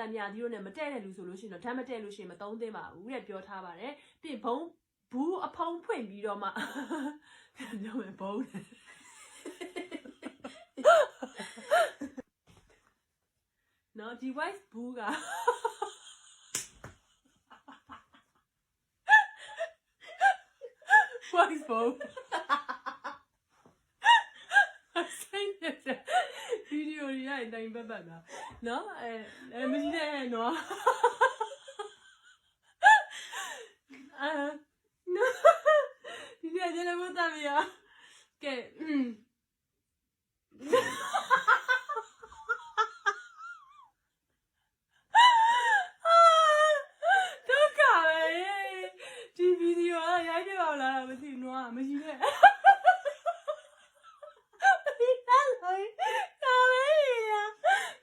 တန်မြာဒီတို့နဲ့မတည့်တဲ့လူဆိုလို့ရှိရင်တော့ဓာတ်မတည့်လို့ရှိရင်မသုံးသင့်ပါဘူးတဲ့ပြောထားပါတယ်ပြီးဘုံဘူးအဖုံးဖွင့်ပြီးတော့မှပြောမယ်ဘုံနော်ဒီ wise ဘူးက wise ဘုံဆိုင်နေတဲ့ဗီဒီယို တွေရိုက်တိုင်းပတ်ပတ်တာနော်အဲအဲမကြီးတဲ့နော်အာနော်ဒီနေ့ကျလည်းမတမ်းရကဲอืมဒုက္ခပဲဒီဗီဒီယိုကရိုက်ပြပါလားမသိဘူးနော်မကြီးတဲ့ ဒီတက်လို့ကာမေးရ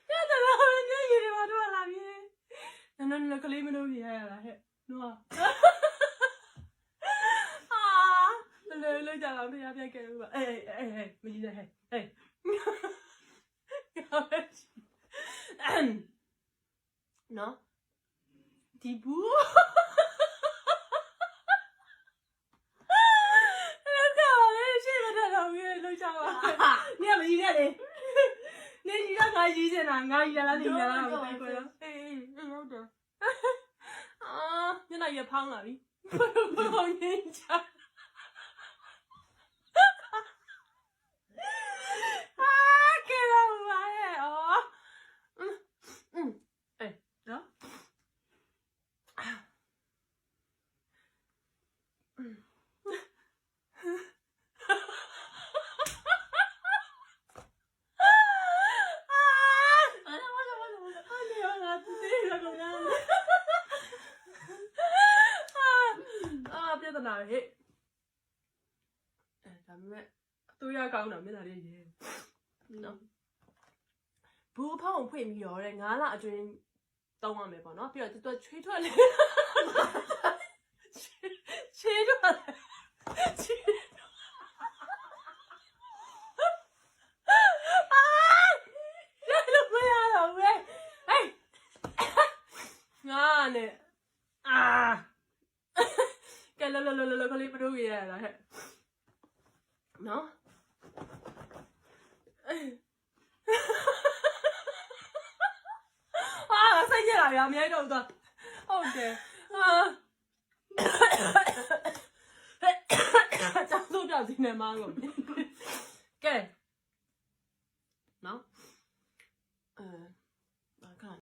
ပြတ်တယ်လို့ညနေတွေမှာတော့လာပြီနနန ကလေးမလို့ပြရရတာဟဲ့နော်ဟာဘယ်လိုလုပ်ကြတာမရပြခဲ့ဘူးပါအေးအေးအေးမကြီးနဲ့ဟဲ့ဟဲ့နော်ဒီဘူးလောက်ကလေရှေ့ကတည်းကမြေလောက်ချပါနေမကြီးနဲ့လေနေကြီးကငါကြီးနေတာငါကြီးလာလားနေကြီးလားမသိဘူး 也胖了 你不不好意你讲。 ဿနာဟဲ့အဲဒါပေမဲ့အတူရကောင်းတာမျက်နှာလေးရေးနော်ဘူးဖောင်းဖွင့်ပြီးတော့တဲ့9လအတွင်းတောင်းရမယ်ပေါ့နော်ပြီးတော့သူချွေးထွက်လေချွေးထွက်ချွေးအာရလို့မရတော့ဘူးဟဲ့ငါနဲ့အာ ကဲလောလောလောလောခလေးမတို့ရရလားဟဲ့နော်အာစိတ်ကြလာရအများကြီးတော့သွားဟုတ်တယ်အာကျောင်းစုတောက်စီနေမှာကုန်ကဲ